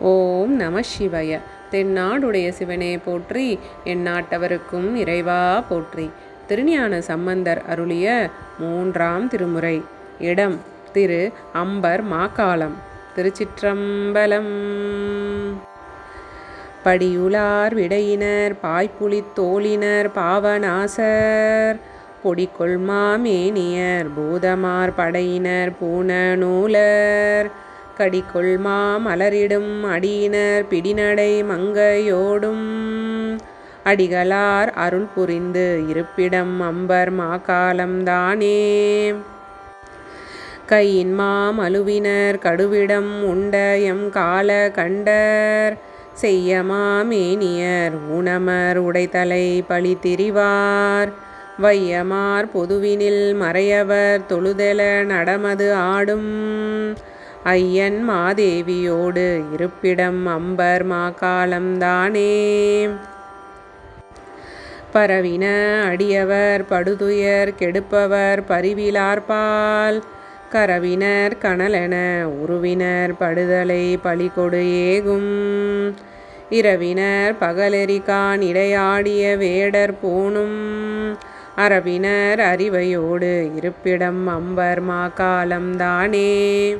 ஓம் நம சிவய. தென்னாடுடைய சிவனே போற்றி எந்நாட்டவருக்கும் இறைவா போற்றி. திருஞான சம்பந்தர் அருளிய மூன்றாம் திருமுறை. இடம் திரு அம்பர் மாக்காலம் திருச்சிற்றம்பலம். படியுலார் விடையினர் பாய்ப்புலித் தோளினர் பாவநாசர். பொடிக்கொள்மாமேனியர் பூதமார் படையினர் பூன நூலர். கடிக்கொள்மா மலரிடும் அடியினர் பிடிநடை மங்கையோடும். அடிகளார் அருள் புரிந்து இருப்பிடம் அம்பர் மாகாலம்தானே கையின் மாமலுவினர் கடுவிடம் உண்ட எம் கால கண்டர். செய்யமாமேனியர் ஊனமர் உடைத்தலை பழி திரிவார். வையமார் பொதுவினில் மறையவர் தொழுதெல நடமது ஆடும். ஐயன் மாதேவியோடு இருப்பிடம் அம்பர் மாகாலம்தானே பரவின அடியவர் படுதுயர் கெடுப்பவர் பரிவிலார்பால். கரவினர் கனலென உருவினர் படுதலை பலிகொடு ஏகும். இரவினர் பகலெரிகான் இடையாடிய வேடர் போனும். அரவினர் அறிவையோடு இருப்பிடம் அம்பர் மாகாலம்தானே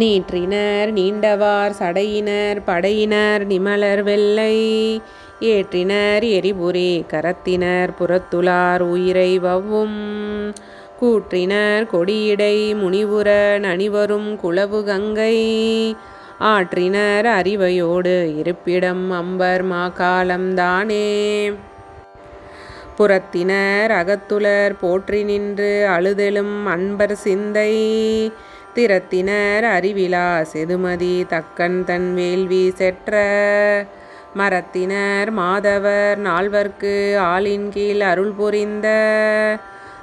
நீற்றினர் நீண்டவார் சடையினர் படையினர் நிமலர் வெள்ளை. ஏற்றினர் எரிபுரி கரத்தினர் புறத்துளார் உயிரை வவ்வும். கூற்றினர் கொடியிடை முனிவுரன் அணிவரும் குளவு கங்கை. ஆற்றினர் அறிவையோடு இருப்பிடம் அம்பர் மாகாலம்தானே புறத்தினர் அகத்துலர் போற்றி நின்று அழுதெழும் அன்பர் சிந்தை. திறத்தினர் அறிவிலா செதுமதி தக்கன் தன் வேள்வி செற்ற. மரத்தினர் மாதவர் நால்வர்க்கு ஆளின் கீழ் அருள் புரிந்த.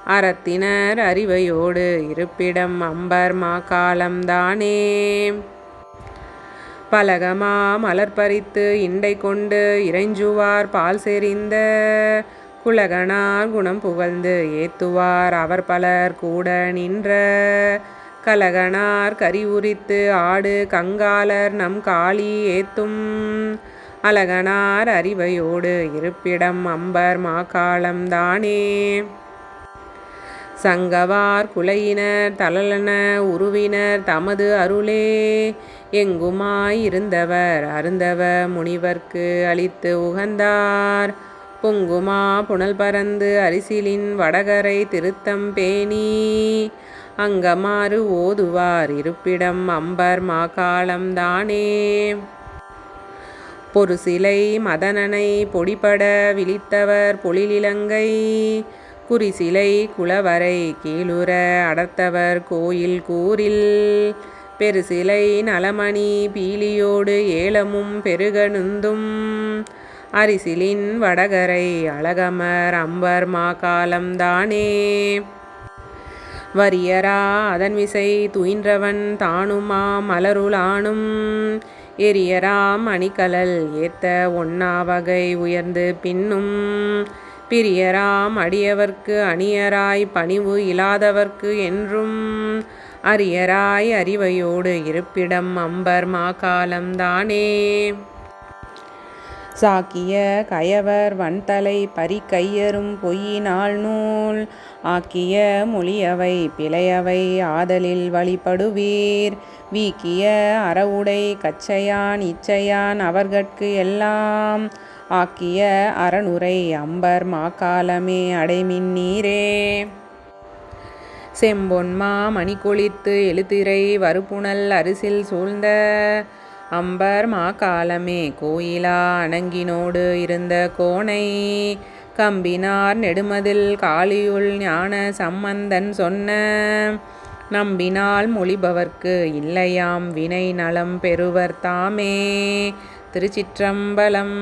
அறத்தினர் அறிவையோடு இருப்பிடம் அம்பர் மா காலம்தானே பலகமா மலர் பறித்து இண்டை கொண்டு இறைஞ்சுவார் பால் செறிந்த. குலகனார் குணம் புகழ்ந்து ஏத்துவார் அவர் பலர் கூட நின்ற. கலகனார் கரி உரித்து ஆடு கங்காலர் நம் காளி ஏத்தும். அலகனார் அறிவையோடு இருப்பிடம் அம்பர் மாகாளம்தானே சங்கவார் குலையினர் தளலன உருவினர் தமது அருளே. எங்குமாய் இருந்தவர் அருந்தவ முனிவர்க்கு அளித்து உகந்தார். பொங்குமா புனல் பறந்து அரிசிலின் வடகரை திருத்தம் பேணி. அங்கமாறு ஓதுவார் இருப்பிடம் அம்பர் மாகாளம்தானே பொறுசிலை மதனனை பொடிபட விழித்தவர் பொழிலிலங்கை. குறிசிலை குளவரை கீழுற அடர்த்தவர் கோயில் கூறில் பெருசிலை நலமணி பீலியோடு ஏலமும் பெருகனுந்தும் அரிசிலின் வடகரை அழகமர் அம்பர் மாகாலம்தானே வரியரா அதன் விசை துயின்றவன் தானுமா மலருளானும் எரியராம் அணிகலல் ஏத்த ஒன்னா வகை உயர்ந்து பின்னும். பிரியராம் அடியவர்க்கு அணியராய் பணிவு இல்லாதவர்க்கு என்றும். அரியராய் அறிவையோடு இருப்பிடம் அம்பர் மாகாலம்தானே சாக்கிய கயவர் வன்தலை பறிக்கையரும் பொய்யினால் நூல். ஆக்கிய மொழியவை பிழையவை ஆதலில் வழிபடுவீர். வீக்கிய அறவுடை கச்சையான் இச்சையான் அவர்கட்கு எல்லாம். ஆக்கிய அறனுரை அம்பர் மாக்காலமே அடைமின் நீரே. செம்பொன்மா மணிக்கொழித்து எழுத்திரை வறுப்புணல் அரிசில் சூழ்ந்த அம்பர் மாகாலமே கோயிலா அணங்கினோடு இருந்த கோணை கம்பினார் நெடுமதில் காளியுள் ஞான சம்பந்தன் சொன்ன நம்பினால் மொழிபவர்க்கு இல்லையாம் வினை நலம் பெறுவர் தாமே திருச்சிற்றம்பலம்.